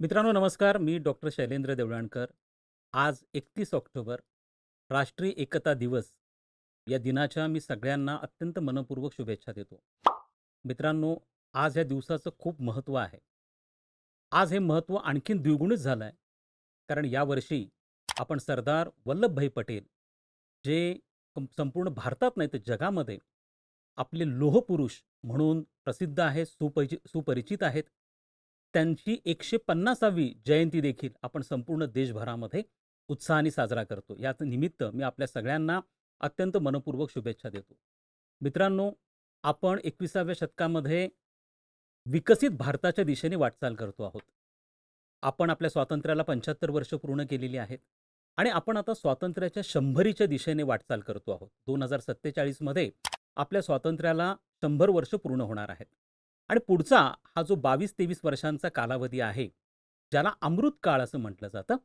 मित्रांनो नमस्कार. मी डॉक्टर शैलेंद्र देवळाणकर. आज एकतीस ऑक्टोबर राष्ट्रीय एकता दिवस. या दिनाच्या मी सगळ्यांना अत्यंत मनपूर्वक शुभेच्छा देतो. मित्रांनो आज या दिवसाचं खूप महत्त्व आहे. आज हे महत्त्व आणखीन द्विगुणित झालं आहे कारण यावर्षी आपण सरदार वल्लभभाई पटेल जे संपूर्ण भारतात नाही तर जगामध्ये आपले लोहपुरुष म्हणून प्रसिद्ध आहेत सुपरिचि सुपरिचित आहेत. त्यांची एकशे पन्नासावी जयंती देखील आपण संपूर्ण देशभरामध्ये उत्साहाने साजरा करतो. याच निमित्त मी आपल्या सगळ्यांना अत्यंत मनपूर्वक शुभेच्छा देतो. मित्रांनो आपण एकविसाव्या शतकामध्ये विकसित भारताच्या दिशेने वाटचाल करतो आहोत. आपण आपल्या स्वातंत्र्याला पंच्याहत्तर वर्ष पूर्ण केलेली आहेत आणि आपण आता स्वातंत्र्याच्या शंभरीच्या दिशेने वाटचाल करतो आहोत. दोन हजार सत्तेचाळीसमध्ये आपल्या स्वातंत्र्याला शंभर वर्ष पूर्ण होणार आहेत. आणि पुढचा हा जो बावीस तेवीस वर्षांचा कालावधी आहे ज्याला अमृत काळ असं म्हटलं जातं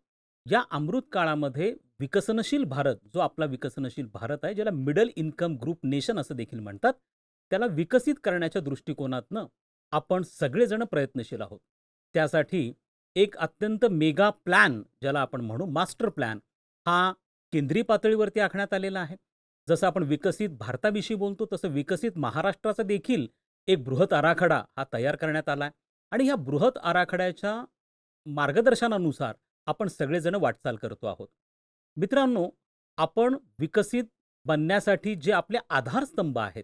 या अमृत काळामध्ये विकसनशील भारत जो आपला विकसनशील भारत आहे ज्याला मिडल इन्कम ग्रुप नेशन असं देखील म्हणतात त्याला विकसित करण्याच्या दृष्टिकोनातनं आपण सगळेजण प्रयत्नशील आहोत. त्यासाठी एक अत्यंत मेगा प्लॅन ज्याला आपण म्हणू मास्टर प्लॅन हा केंद्रीय पातळीवरती आखण्यात आलेला आहे. जसं आपण विकसित भारताविषयी बोलतो तसं विकसित महाराष्ट्राचा देखील एक बृहत आराखडा हा तयार करण्यात आला आहे. आणि ह्या बृहत आराखड्याच्या मार्गदर्शनानुसार आपण सगळेजण वाटचाल करतो आहोत. मित्रांनो आपण विकसित बनण्यासाठी जे आपले आधारस्तंभ आहेत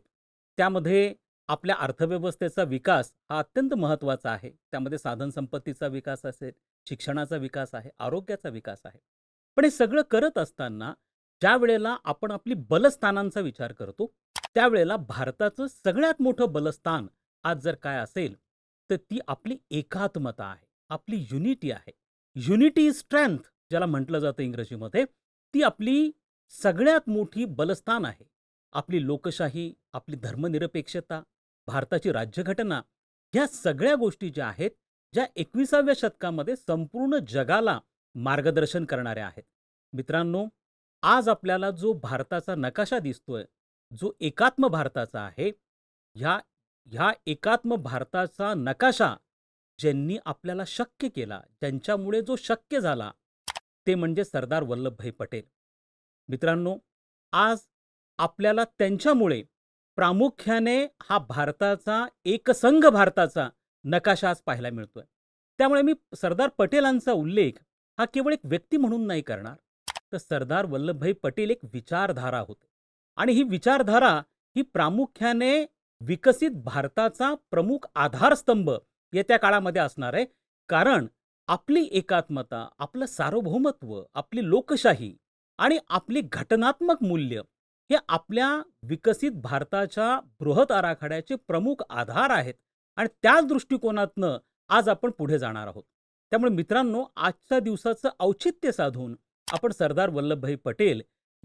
त्यामध्ये आपल्या अर्थव्यवस्थेचा विकास हा अत्यंत महत्त्वाचा आहे. त्यामध्ये साधनसंपत्तीचा विकास असेल शिक्षणाचा विकास आहे आरोग्याचा विकास आहे. पण हे सगळं करत असताना ज्या वेळेला आपण आपली बलस्थानांचा विचार करतो त्यावेळेला भारताचं सगळ्यात मोठं बलस्थान आज जर काय असेल तर ती आपली एकात्मता आहे आपली युनिटी आहे. युनिटी इज स्ट्रेंथ ज्याला म्हटलं जातं इंग्रजीमध्ये. ती आपली सगळ्यात मोठी बलस्थान आहे. आपली लोकशाही आपली धर्मनिरपेक्षता भारताची राज्यघटना ह्या सगळ्या गोष्टी ज्या आहेत ज्या एकविसाव्या शतकामध्ये संपूर्ण जगाला मार्गदर्शन करणाऱ्या आहेत. मित्रांनो आज आपल्याला जो भारताचा नकाशा दिसतोय जो एकात्म भारताचा आहे ह्या ह्या एकात्म भारताचा नकाशा ज्यांनी आपल्याला शक्य केला ज्यांच्यामुळे जो शक्य झाला ते म्हणजे सरदार वल्लभभाई पटेल. मित्रांनो आज आपल्याला त्यांच्यामुळे प्रामुख्याने हा भारताचा एकसंघ भारताचा नकाशा आज पाहायला मिळतोय. त्यामुळे मी सरदार पटेलांचा उल्लेख हा केवळ एक व्यक्ती म्हणून नाही करणार तर सरदार वल्लभभाई पटेल एक विचारधारा होते. आणि ही विचारधारा ही प्रामुख्याने विकसित भारताचा प्रमुख आधारस्तंभ येत्या काळामध्ये असणार आहे. कारण आपली एकात्मता आपलं सार्वभौमत्व आपली लोकशाही आणि आपली घटनात्मक मूल्य हे आपल्या विकसित भारताच्या बृहत आराखड्याचे प्रमुख आधार आहेत आणि त्याच दृष्टिकोनातनं आज आपण पुढे जाणार आहोत. त्यामुळे मित्रांनो आजच्या दिवसाचं औचित्य साधून आपण सरदार वल्लभभाई पटेल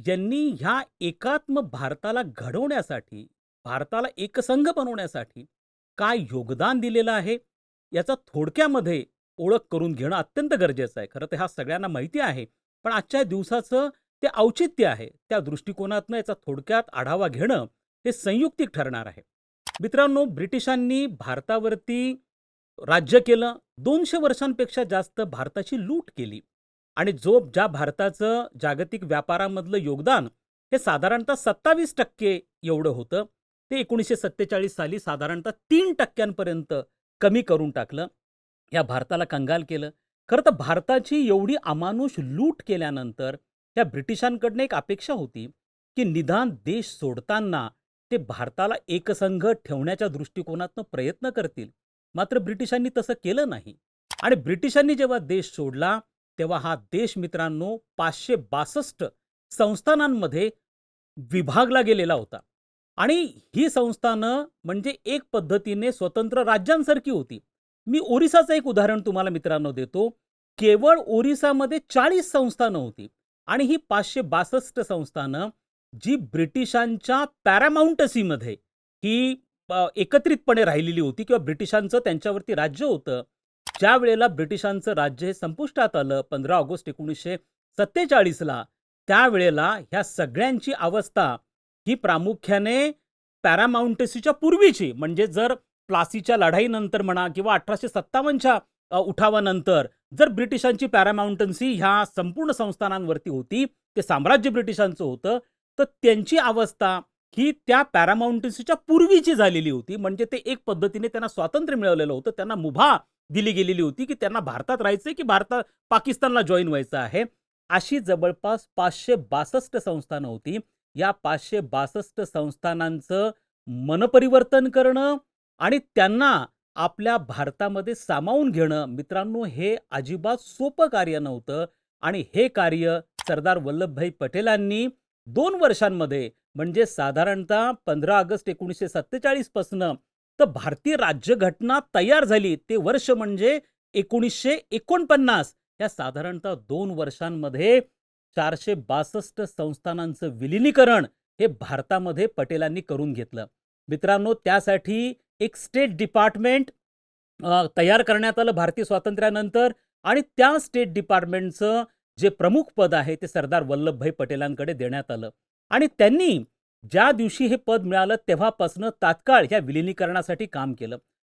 यांनी ह्या एकात्म भारताला घडवण्यासाठी भारताला एकसंघ बनवण्यासाठी काय योगदान दिलेलं आहे याचा थोडक्यामध्ये ओळख करून घेणं अत्यंत गरजेचं आहे. खरं तर हा सगळ्यांना माहिती आहे पण आजच्या दिवसाचं ते औचित्य आहे त्या दृष्टिकोनातनं याचा थोडक्यात आढावा घेणं हे संयुक्तिक ठरणार आहे. मित्रांनो ब्रिटिशांनी भारतावरती राज्य केलं दोनशे वर्षांपेक्षा जास्त भारताची लूट केली. आणि जो ज्या भारताचं जागतिक व्यापारामधलं योगदान हे साधारणतः सत्तावीस टक्के एवढं होतं. ते एकोणीसशे सत्तेचाळीस साली साधारणतः तीन टक्क्यांपर्यंत कमी करून टाकलं. या भारताला कंगाल केलं. खरं तर भारताची एवढी अमानुष लूट केल्यानंतर या ब्रिटिशांकडनं एक अपेक्षा होती की निदान देश सोडताना ते भारताला एकसंघ ठेवण्याच्या दृष्टिकोनातनं प्रयत्न करतील. मात्र ब्रिटिशांनी तसं केलं नाही. आणि ब्रिटिशांनी जेव्हा देश सोडला तेव्हा हा देश मित्रांनो पाचशे बासष्ट संस्थानांमध्ये विभागला गेलेला होता. आणि ही संस्थानं म्हणजे एक पद्धतीने स्वतंत्र राज्यांसारखी होती. मी ओरिसाचं एक उदाहरण तुम्हाला मित्रांनो देतो. केवळ ओरिसामध्ये चाळीस संस्थानं होती. आणि ही पाचशे बासष्ट संस्थानं जी ब्रिटिशांच्या पॅरामाउंटसीमध्ये ही एकत्रितपणे राहिलेली होती किंवा ब्रिटिशांचं त्यांच्यावरती राज्य होतं ज्या वेळेला ब्रिटिशांचं राज्य हे संपुष्टात आलं पंधरा ऑगस्ट एकोणीसशे सत्तेचाळीसला त्यावेळेला ह्या सगळ्यांची अवस्था ही प्रामुख्याने पॅरामाउंटेसीच्या पूर्वीची. म्हणजे जर प्लासीच्या लढाईनंतर म्हणा किंवा अठराशे सत्तावन्नच्या उठावानंतर जर ब्रिटिशांची पॅरामाउंटन्सी ह्या संपूर्ण संस्थानांवरती होती ते साम्राज्य ब्रिटिशांचं होतं तर त्यांची अवस्था ही त्या पॅरामाउंटन्सीच्या पूर्वीची झालेली होती. म्हणजे ते एक पद्धतीने त्यांना स्वातंत्र्य मिळवलेलं होतं. त्यांना मुभा दिली गेलेली होती की त्यांना भारतात राहायचं की भारतात पाकिस्तानला जॉईन व्हायचं आहे. अशी जवळपास पाचशे बासष्ट संस्थानं होती. या पाचशे बासष्ट संस्थानांचं मनपरिवर्तन करणं आणि त्यांना आपल्या भारतामध्ये सामावून घेणं मित्रांनो हे अजिबात सोपं कार्य नव्हतं. आणि हे कार्य सरदार वल्लभभाई पटेलांनी दोन वर्षांमध्ये म्हणजे साधारणतः पंधरा ऑगस्ट एकोणीसशे सत्तेचाळीसपासून पासनं तर भारतीय राज्यघटना तयार झाली. ते वर्ष म्हणजे एकोणीसशे एकोणपन्नास. या साधारणतः दोन वर्षांमध्ये चारशे बासष्ट संस्थानांचं विलिनीकरण हे भारतामध्ये पटेलांनी करून घेतलं. मित्रांनो त्यासाठी एक स्टेट डिपार्टमेंट तयार करण्यात आलं भारतीय स्वातंत्र्यानंतर आणि त्या स्टेट डिपार्टमेंटचं जे प्रमुख पद आहे ते सरदार वल्लभभाई पटेलांकडे देण्यात आलं. आणि त्यांनी ज्या दिवशी हे पद मिळालं तेव्हापासनं तात्काळ ह्या विलिनीकरणासाठी काम केलं.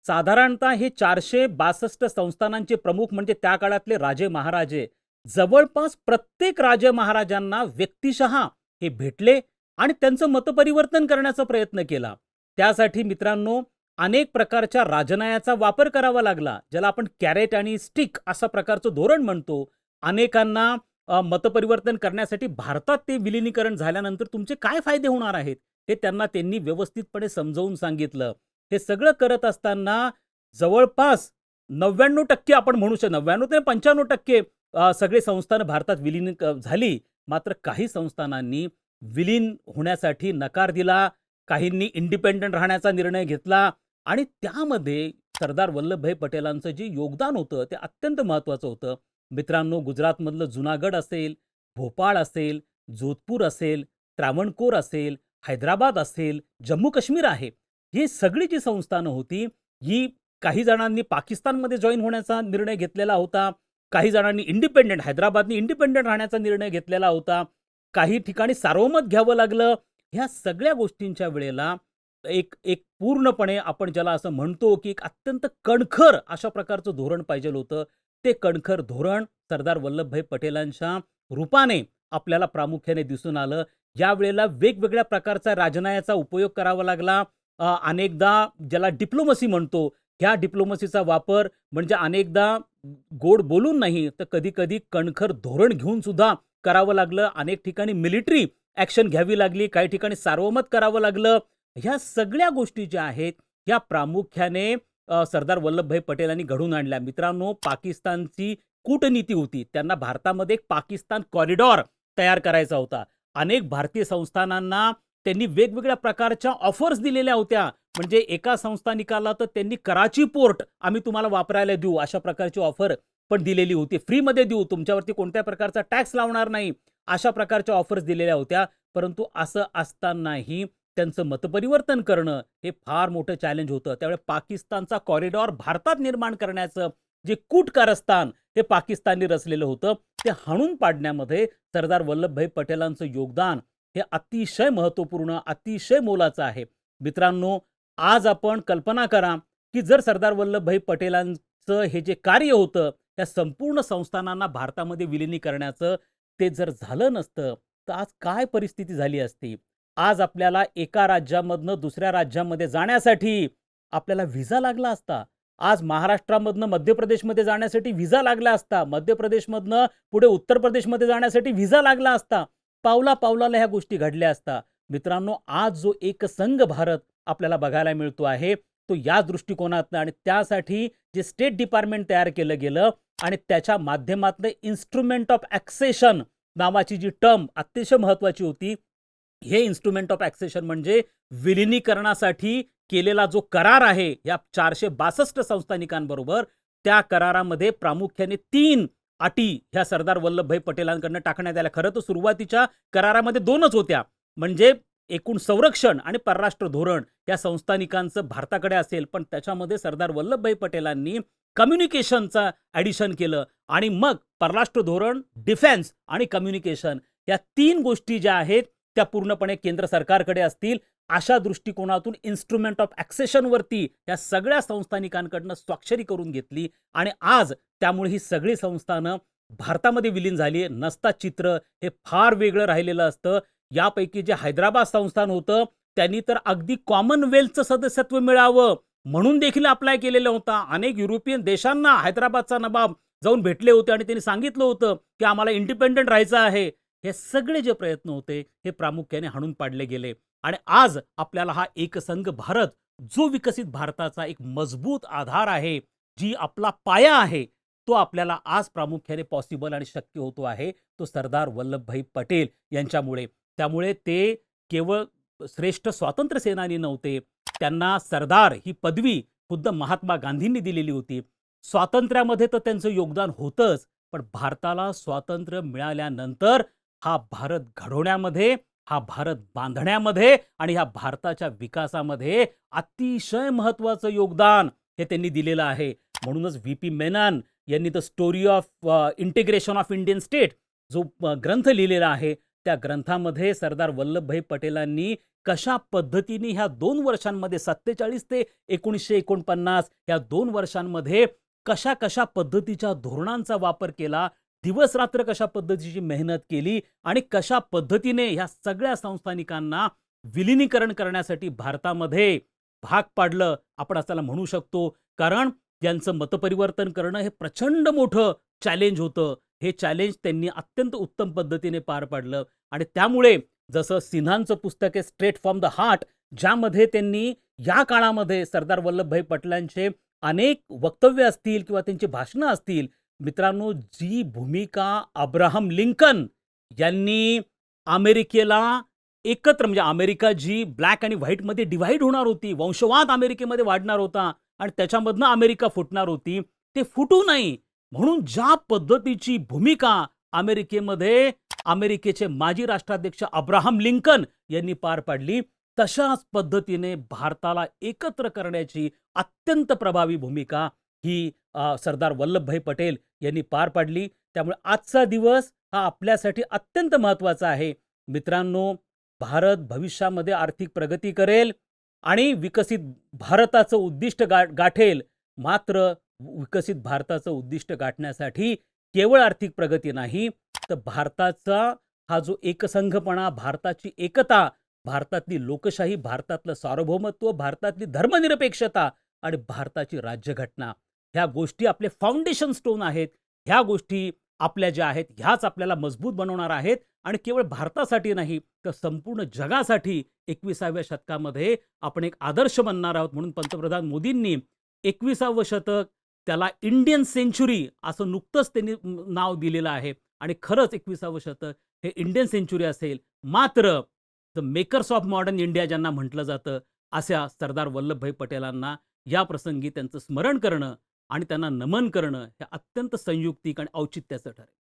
साधारणतः हे चारशे बासष्ट संस्थानांचे प्रमुख म्हणजे त्या काळातले राजे महाराजे. जवळपास प्रत्येक राजे महाराजांना व्यक्तिशः हे भेटले आणि त्यांचं मतपरिवर्तन करण्याचा प्रयत्न केला. त्यासाठी मित्रांनो अनेक प्रकारच्या राजनयाचा वापर करावा लागला ज्याला आपण कॅरेट आणि स्टिक असा प्रकारचं धोरण म्हणतो. अनेकांना मतपरिवर्तन करण्यासाठी भारतात ते विलिनीकरण झाल्यानंतर तुमचे काय फायदे होणार आहेत? हे त्यांना त्यांनी व्यवस्थितपणे समजावून सांगितलं. हे सगळं करत असताना जवळपास नव्याण्णव टक्के आपण म्हणू शकतो नव्याण्णव ते पंच्याण्णव टक्के सगळे संस्थानं भारतात विलीन झाली. मात्र काही संस्थानांनी विलीन होण्यासाठी नकार दिला काहींनी इंडिपेंडंट राहण्याचा निर्णय घेतला आणि त्यामध्ये सरदार वल्लभभाई पटेलांचं जे योगदान होतं ते अत्यंत महत्त्वाचं होतं. मित्रांनो गुजरातमधलं जुनागड असेल भोपाळ असेल जोधपूर असेल त्रावणकोर असेल हैदराबाद असेल जम्मू काश्मीर आहे. ही सगळी जी संस्थानं होती ही काही जणांनी पाकिस्तानमध्ये जॉईन होण्याचा निर्णय घेतलेला होता काही जणांनी इंडिपेंडेंट हैदराबादनी इंडिपेंडेंट राहण्याचा निर्णय घेतलेला होता काही ठिकाणी सार्वमत घ्यावं लागलं. ह्या सगळ्या गोष्टींच्या वेळेला एक एक पूर्णपणे आपण ज्याला असं म्हणतो की एक अत्यंत कणखर अशा प्रकारचं धोरण पाहिजे होतं. ते कणखर धोरण सरदार वल्लभभाई पटेलांच्या रूपाने आपल्याला प्रामुख्याने दिसून आलं. यावेळेला वेगवेगळ्या प्रकारचा राजनयाचा उपयोग करावा लागला. अनेकदा ज्याला डिप्लोमसी म्हणतो ह्या डिप्लोमसीचा वापर म्हणजे अनेकदा गोड बोलून नाही तर कधी कधी कणखर धोरण घेऊन सुद्धा करावं लागलं. अनेक ठिकाणी मिलिटरी ॲक्शन घ्यावी लागली काही ठिकाणी सार्वमत करावं लागलं. ह्या सगळ्या गोष्टी ज्या आहेत या प्रामुख्याने सरदार वल्लभभाई पटेलांनी घडून आणल्या. मित्रांनो पाकिस्तानची कूटनीती होती. त्यांना भारतामध्ये एक पाकिस्तान कॉरिडॉर तयार करायचा होता. अनेक भारतीय संस्थानांना त्यांनी वेगवेगळ्या प्रकारच्या ऑफर्स दिलेल्या होत्या. म्हणजे एका संस्था निकाला तर त्यांनी कराची पोर्ट आम्ही तुम्हाला वापरायला देऊ अशा प्रकारची ऑफर पण दिलेली होती. फ्रीमध्ये देऊ. तुमच्यावरती कोणत्या प्रकारचा टॅक्स लावणार नाही अशा प्रकारच्या ऑफर्स दिलेल्या होत्या. परंतु असं असतानाही त्यांचं मतपरिवर्तन करणं हे फार मोठं चॅलेंज होतं. त्यामुळे पाकिस्तानचा कॉरिडॉर भारतात निर्माण करण्याचं जे कूट कारस्थान हे पाकिस्तानने रचलेलं होतं ते हाणून पाडण्यामध्ये सरदार वल्लभभाई पटेलांचं योगदान हे अतिशय महत्त्वपूर्ण अतिशय मोलाचं आहे. मित्रांनो आज आपण कल्पना करा की जर सरदार वल्लभभाई पटेलांचं हे जे कार्य होतं त्या संपूर्ण संस्थानांना भारतामध्ये विलिनी करण्याचं ते जर झालं नसतं तर आज काय परिस्थिती झाली असती? आज आपल्याला एका राज्यामधनं दुसऱ्या राज्यामध्ये जाण्यासाठी आपल्याला व्हिसा लागला असता आज महाराष्ट्रामधनं मध्य प्रदेशमध्ये जाण्यासाठी व्हिसा लागला असता मध्य प्रदेशमधनं पुढे उत्तर प्रदेशमध्ये जाण्यासाठी व्हिसा लागला असता पावला पावलाला ह्या गोष्टी घडल्या असता. मित्रांनो आज जो एक संघ भारत आपल्याला बघायला मिळतो आहे तो या दृष्टिकोनातनं आणि त्यासाठी जे स्टेट डिपार्टमेंट तयार केलं गेलं आणि त्याच्या माध्यमातनं इन्स्ट्रुमेंट ऑफ ॲक्सेशन नावाची जी टर्म अतिशय महत्त्वाची होती हे इन्स्ट्रुमेंट ऑफ ॲक्सेशन म्हणजे विलिनीकरणासाठी केलेला जो करार आहे या चारशे बासष्ट संस्थानिकांबरोबर त्या करारामध्ये प्रामुख्याने तीन अटी ह्या सरदार वल्लभभाई पटेलांकडनं टाकण्यात आल्या खरं तर सुरुवातीच्या करारामध्ये दोनच होत्या. म्हणजे एकूण संरक्षण आणि परराष्ट्र धोरण या संस्थानिकांचं भारताकडे असेल पण त्याच्यामध्ये सरदार वल्लभभाई पटेलांनी कम्युनिकेशनचं ॲडिशन केलं आणि मग परराष्ट्र धोरण डिफेन्स आणि कम्युनिकेशन या तीन गोष्टी ज्या आहेत त्या पूर्णपणे केंद्र सरकारकडे असतील अशा दृष्टिकोनातून इन्स्ट्रुमेंट ऑफ ॲक्सेशनवरती या सगळ्या संस्थानिकांकडनं स्वाक्षरी करून घेतली आणि आज त्यामुळे ही सगळी संस्थानं भारतामध्ये विलीन झाली नसता चित्र हे फार वेगळं राहिलेलं असतं. यापैकी जे हैदराबाद संस्थान होतं त्यांनी तर अगदी कॉमनवेल्थचं सदस्यत्व मिळावं म्हणून देखील अप्लाय केलेलं होता. अनेक युरोपियन देशांना हैदराबादचा नबाब जाऊन भेटले होते आणि त्यांनी सांगितलं होतं की आम्हाला इंडिपेंडंट राहायचं आहे. हे सगळे जे प्रयत्न होते हे प्रामुख्याने हाणून पाडले गेले. आणि आज आपल्याला हा एकसंघ भारत जो विकसित भारताचा एक मजबूत आधार आहे जी आपला पाया आहे तो आपल्याला आज प्रामुख्याने पॉसिबल आणि शक्य होतो आहे तो सरदार वल्लभभाई पटेल यांच्यामुळे. त्यामुळे ते केवळ श्रेष्ठ स्वातंत्र्य सेनानी नव्हते त्यांना सरदार ही पदवी खुद्द महात्मा गांधींनी दिलेली होती. स्वातंत्र्यामध्ये तर त्यांचं योगदान होतंच पण भारताला स्वातंत्र्य मिळाल्यानंतर हा भारत घडवण्यामध्ये हा भारत बांधण्यामध्ये आणि ह्या भारताच्या विकासामध्ये अतिशय महत्त्वाचं योगदान हे त्यांनी दिलेलं आहे. म्हणूनच व्ही पी मेनन यांनी the story of integration of Indian state जो ग्रंथ लिहिलेला आहे त्या ग्रंथामध्ये सरदार वल्लभभाई पटेलांनी कशा पद्धतीने ह्या दोन वर्षांमध्ये सत्तेचाळीस ते एकोणीसशे एकोणपन्नास ह्या दोन वर्षांमध्ये कशा कशा पद्धतीच्या धोरणांचा वापर केला दिवस रात्र कशा पद्धतीची मेहनत केली आणि कशा पद्धतीने ह्या सगळ्या संस्थानिकांना विलिनीकरण करण्यासाठी भारतामध्ये भाग पाडलं आपण असं म्हणू शकतो. कारण यांचं मतपरिवर्तन करणं हे प्रचंड मोठं चॅलेंज होतं. हे चॅलेंज त्यांनी अत्यंत उत्तम पद्धतीने पार पाडलं. आणि त्यामुळे जसं सिन्हांचं पुस्तक आहे स्ट्रेट फ्रॉम द हार्ट ज्यामध्ये त्यांनी या काळामध्ये सरदार वल्लभभाई पटेलांचे अनेक वक्तव्य असतील किंवा त्यांची भाषणं असतील मित्रांनो जी भूमिका अब्राहम लिंकन यांनी अमेरिकेला एकत्र म्हणजे अमेरिका जी ब्लॅक आणि व्हाईटमध्ये डिव्हाइड होणार होती वंशवाद अमेरिकेमध्ये वाढणार होता आणि त्याच्यामधनं अमेरिका फुटणार होती ते फुटू नाही. म्हणून ज्या पद्धतीची भूमिका अमेरिकेमध्ये अमेरिकेचे माजी राष्ट्राध्यक्ष अब्राहम लिंकन यांनी पार पाडली तशाच पद्धतीने भारताला एकत्र करण्याची अत्यंत प्रभावी भूमिका ही सरदार वल्लभभाई पटेल यांनी पार पाडली. त्यामुळे आजचा दिवस हा आपल्यासाठी अत्यंत महत्त्वाचा आहे. मित्रांनो भारत भविष्यामध्ये आर्थिक प्रगती करेल आणि विकसित भारताचं उद्दिष्ट गा गाठेल. मात्र विकसित भारताचं उद्दिष्ट गाठण्यासाठी केवळ आर्थिक प्रगती नाही तर भारताचा हा जो एकसंघपणा भारताची एकता भारतातली लोकशाही भारतातलं सार्वभौमत्व भारतातली धर्मनिरपेक्षता आणि भारताची राज्यघटना ह्या गोष्टी आपले फाउंडेशन स्टोन आहेत. ह्या गोष्टी आपल्या ज्या आहेत ह्याच आपल्याला मजबूत बनवणार आहेत. आणि केवळ भारतासाठी नाही तर संपूर्ण जगासाठी एकविसाव्या शतकामध्ये आपण एक आदर्श बनणार आहोत म्हणून पंतप्रधान मोदींनी एकविसावं शतक त्याला इंडियन सेंच्युरी असं नुकतंच त्यांनी नाव दिलेलं आहे. आणि खरंच एकविसावं शतक हे इंडियन सेंच्युरी असेल. मात्र the makers of modern India ज्यांना म्हटलं जातं अशा सरदार वल्लभभाई पटेलांना या प्रसंगी त्यांचं स्मरण करणं आणि त्यांना नमन करणं हे अत्यंत संयुक्तिक आणि औचित्याचं ठरेल.